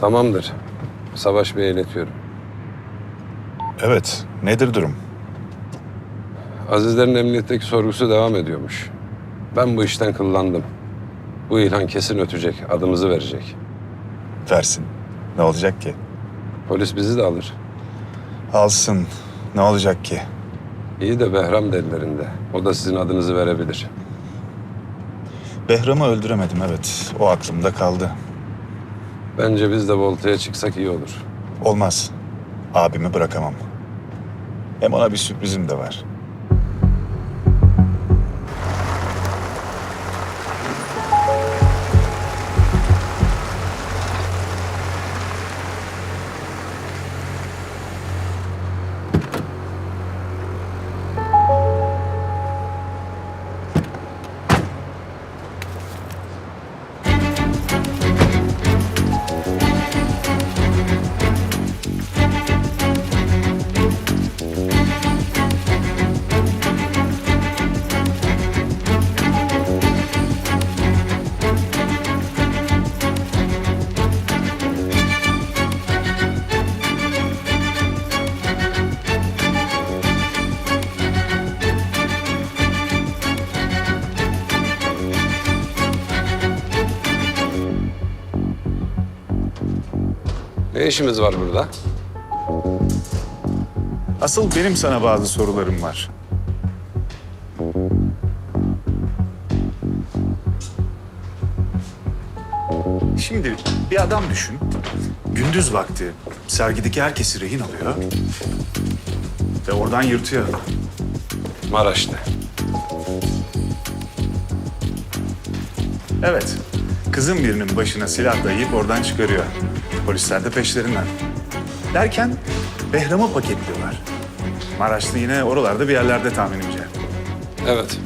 Tamamdır. Savaş Bey'e iletiyorum. Evet, nedir durum? Azizlerin emniyetteki sorgusu devam ediyormuş. Ben bu işten kıllandım. Bu İlhan kesin ötecek, adımızı verecek. Versin. Ne olacak ki? Polis bizi de alır. Alsın. Ne olacak ki? İyi de Behram da ellerinde. O da sizin adınızı verebilir. Behram'ı öldüremedim evet. O aklımda kaldı. Bence biz de voltaya çıksak iyi olur. Olmaz. Abimi bırakamam. Hem ona bir sürprizim de var. Ne işimiz var burada? Asıl benim sana bazı sorularım var. Şimdi bir adam düşün. Gündüz vakti sergideki herkesi rehin alıyor. Ve oradan yırtıyor. Maraş'ta. Evet. Kızın birinin başına silah dayayıp oradan çıkarıyor. Polisler de peşlerinden. Derken Behram'ı paketliyorlar. Maraşlı yine oralarda bir yerlerde tahminimce. Evet.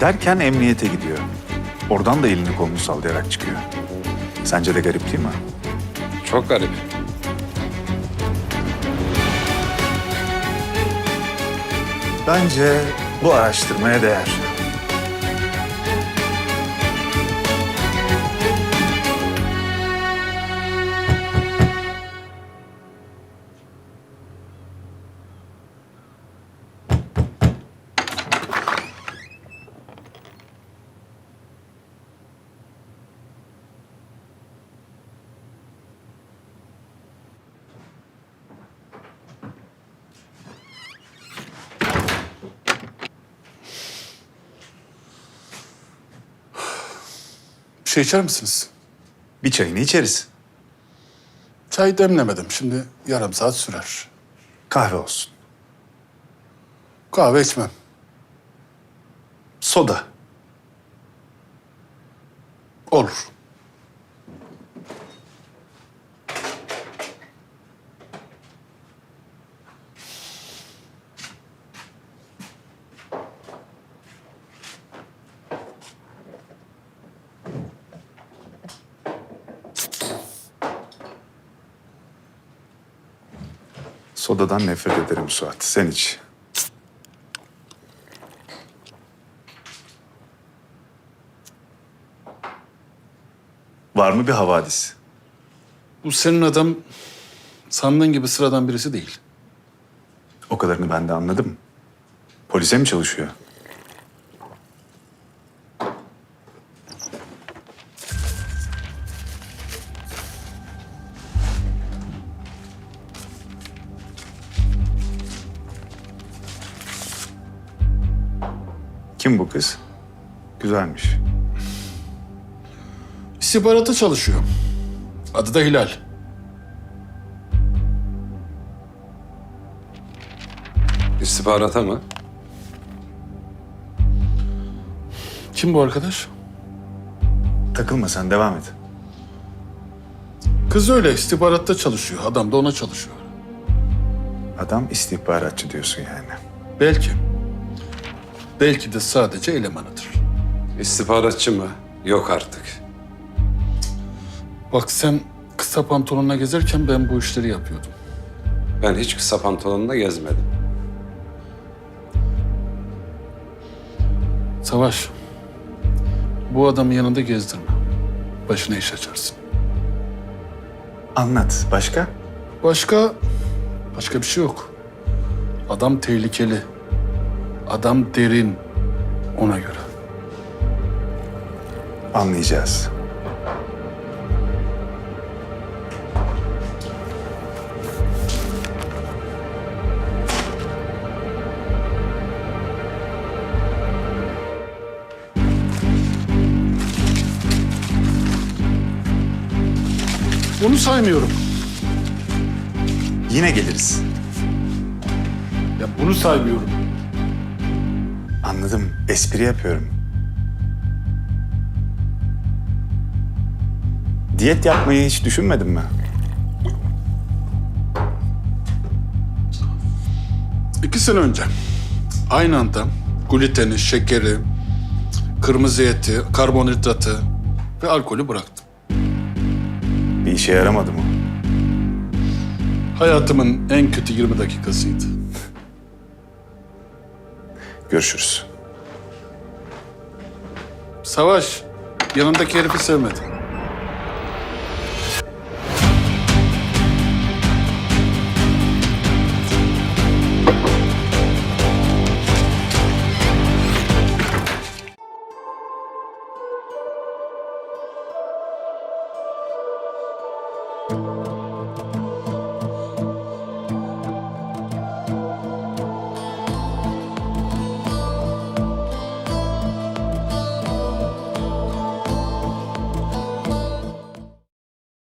Derken emniyete gidiyor. Oradan da elini kolunu sallayarak çıkıyor. Sence de garip değil mi? Çok garip. Bence bu araştırmaya değer. Bir şey içer misiniz? Bir çayını içeriz. Çay demlemedim. Şimdi yarım saat sürer. Kahve olsun. Kahve içmem. Soda. Olur. Sodadan nefret ederim Suat. Sen iç. Var mı bir havadis? Bu senin adam sandığın gibi sıradan birisi değil. O kadarını ben de anladım. Polise mi çalışıyor? Kim bu kız? Güzelmiş. İstihbarata çalışıyor. Adı da Hilal. İstihbarata mı? Kim bu arkadaş? Takılma sen devam et. Kız öyle istihbaratta çalışıyor. Adam da ona çalışıyor. Adam istihbaratçı diyorsun yani. Belki. Belki de sadece elemanıdır. İstihbaratçı mı? Yok artık. Bak sen kısa pantolonla gezerken ben bu işleri yapıyordum. Ben hiç kısa pantolonla gezmedim. Savaş, bu adamı yanında gezdirme. Başına iş açarsın. Anlat. Başka? Başka, başka bir şey yok. Adam tehlikeli. Adam derin. Ona göre. Anlayacağız. Onu saymıyorum. Yine geliriz. Ya bunu saymıyorum. Anladım. Espri yapıyorum. Diyet yapmayı hiç düşünmedin mi? İki sene önce aynı anda gluteni, şekeri, kırmızı eti, karbonhidratı ve alkolü bıraktım. Bir işe yaramadı mı? Hayatımın en kötü 20 dakikasıydı. Görüşürüz. Savaş yanındaki herifi sevmedi.